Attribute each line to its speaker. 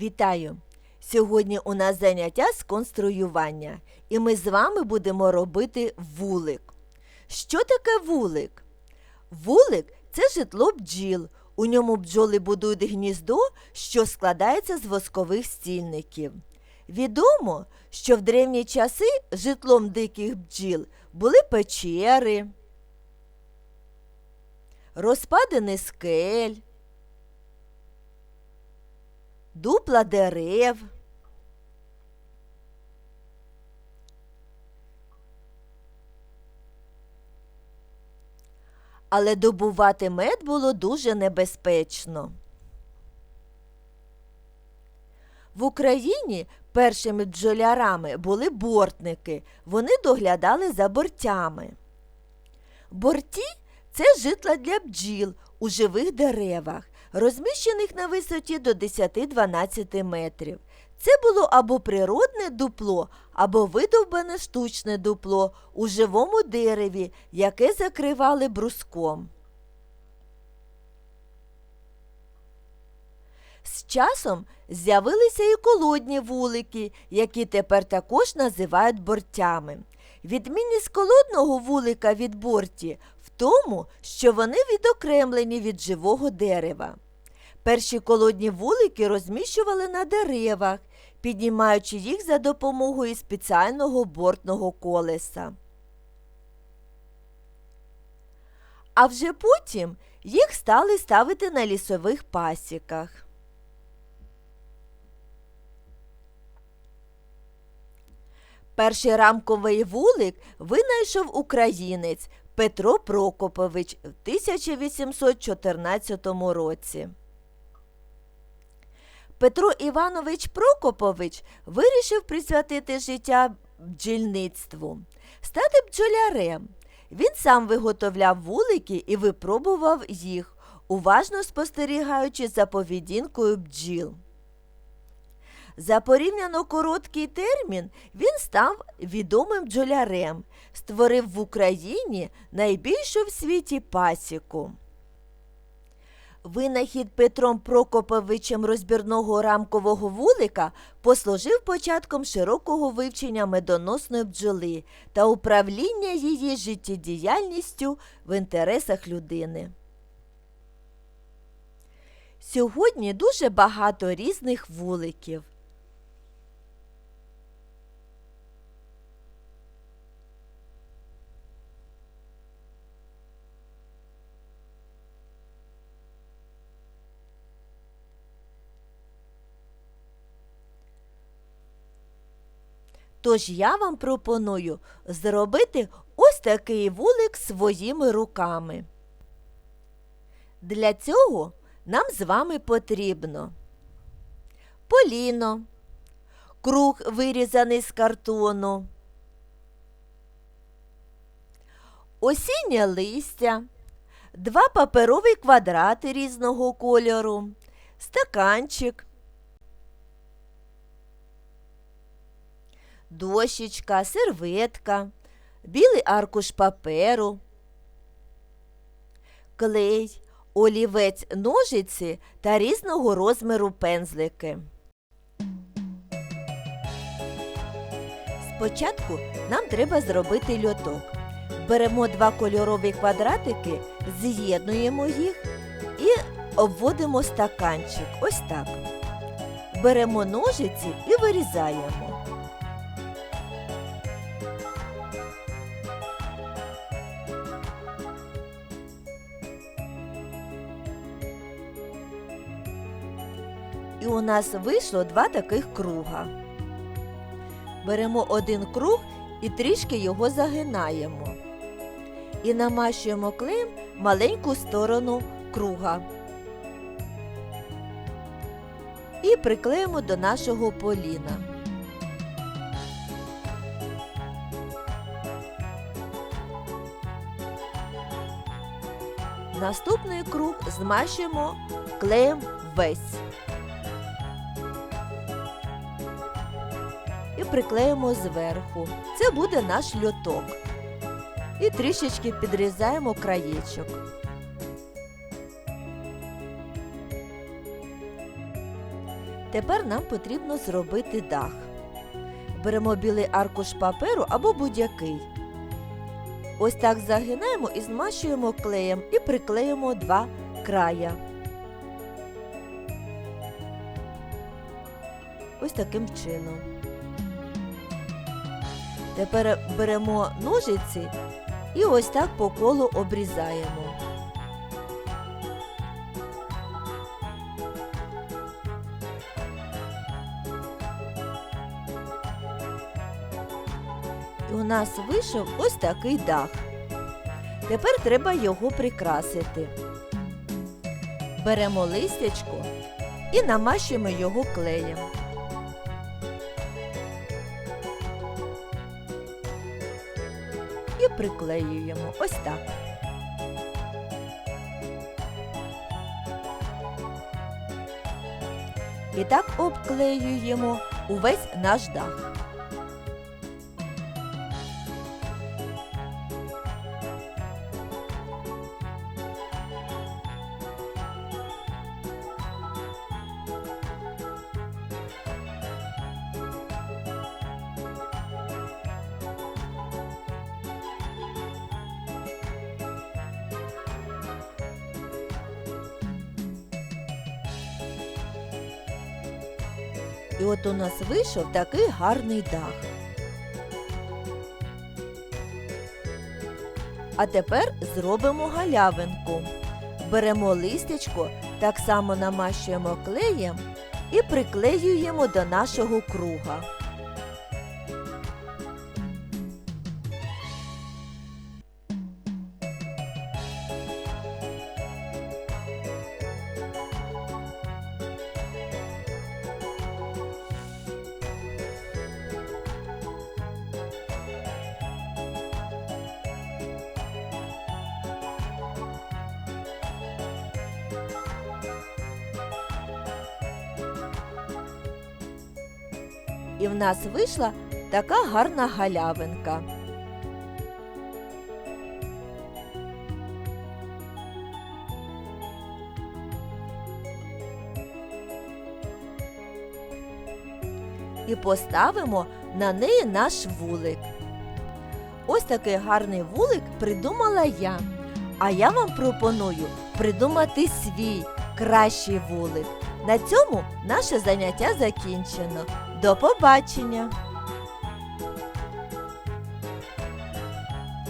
Speaker 1: Вітаю! Сьогодні у нас заняття з конструювання, і ми з вами будемо робити вулик. Що таке вулик? Вулик це житло бджіл. У ньому бджоли будують гніздо, що складається з воскових стільників. Відомо, що в древні часи житлом диких бджіл були печери, розпадини скель, дупла дерев. Але добувати мед було дуже небезпечно. В Україні першими бджолярами були бортники. Вони доглядали за бортями. Борті це житла для бджіл у живих деревах, розміщених на висоті до 10-12 метрів. Це було або природне дупло, або видовбане штучне дупло у живому дереві, яке закривали бруском. З часом з'явилися і колодні вулики, які тепер також називають бортями. Відмінність колодного вулика від борті тому, що вони відокремлені від живого дерева. Перші колодні вулики розміщували на деревах, піднімаючи їх за допомогою спеціального бортного колеса. А вже потім їх стали ставити на лісових пасіках. Перший рамковий вулик винайшов українець Петро Прокопович в 1814 році. Петро Іванович Прокопович вирішив присвятити життя бджільництву, стати бджолярем. Він сам виготовляв вулики і випробував їх, уважно спостерігаючи за поведінкою бджіл. За порівняно короткий термін він став відомим бджолярем, створив в Україні найбільшу в світі пасіку. Винахід Петром Прокоповичем розбірного рамкового вулика послужив початком широкого вивчення медоносної бджоли та управління її життєдіяльністю в інтересах людини. Сьогодні дуже багато різних вуликів. Тож я вам пропоную зробити ось такий вулик своїми руками. Для цього нам з вами потрібно поліно, круг вирізаний з картону, осіннє листя, два паперові квадрати різного кольору, стаканчик, дощечка, серветка, білий аркуш паперу, клей, олівець ножиці та різного розміру пензлики. Спочатку нам треба зробити льоток. Беремо два кольорові квадратики, з'єднуємо їх і обводимо стаканчик. Ось так. Беремо ножиці і вирізаємо. І у нас вийшло два таких круга. Беремо один круг і трішки його загинаємо. І намащуємо клеєм маленьку сторону круга. І приклеїмо до нашого поліна. Наступний круг змащуємо клеєм весь. Приклеїмо зверху. Це буде наш льоток. І трішечки підрізаємо краєчок. Тепер нам потрібно зробити дах. Беремо білий аркуш паперу або будь-який. Ось так загинаємо і змащуємо клеєм і приклеїмо два края. Ось таким чином. Тепер беремо ножиці і ось так по колу обрізаємо. І у нас вийшов ось такий дах. Тепер треба його прикрасити. Беремо листячко і намащуємо його клеєм. Приклеюємо ось так. І так обклеюємо увесь наш дах. І от у нас вийшов такий гарний дах. А тепер зробимо галявинку. Беремо листячко, так само намащуємо клеєм і приклеюємо до нашого круга. І в нас вийшла така гарна галявинка. І поставимо на неї наш вулик. Ось такий гарний вулик придумала я. А я вам пропоную придумати свій кращий вулик. На цьому наше заняття закінчено. До побачення!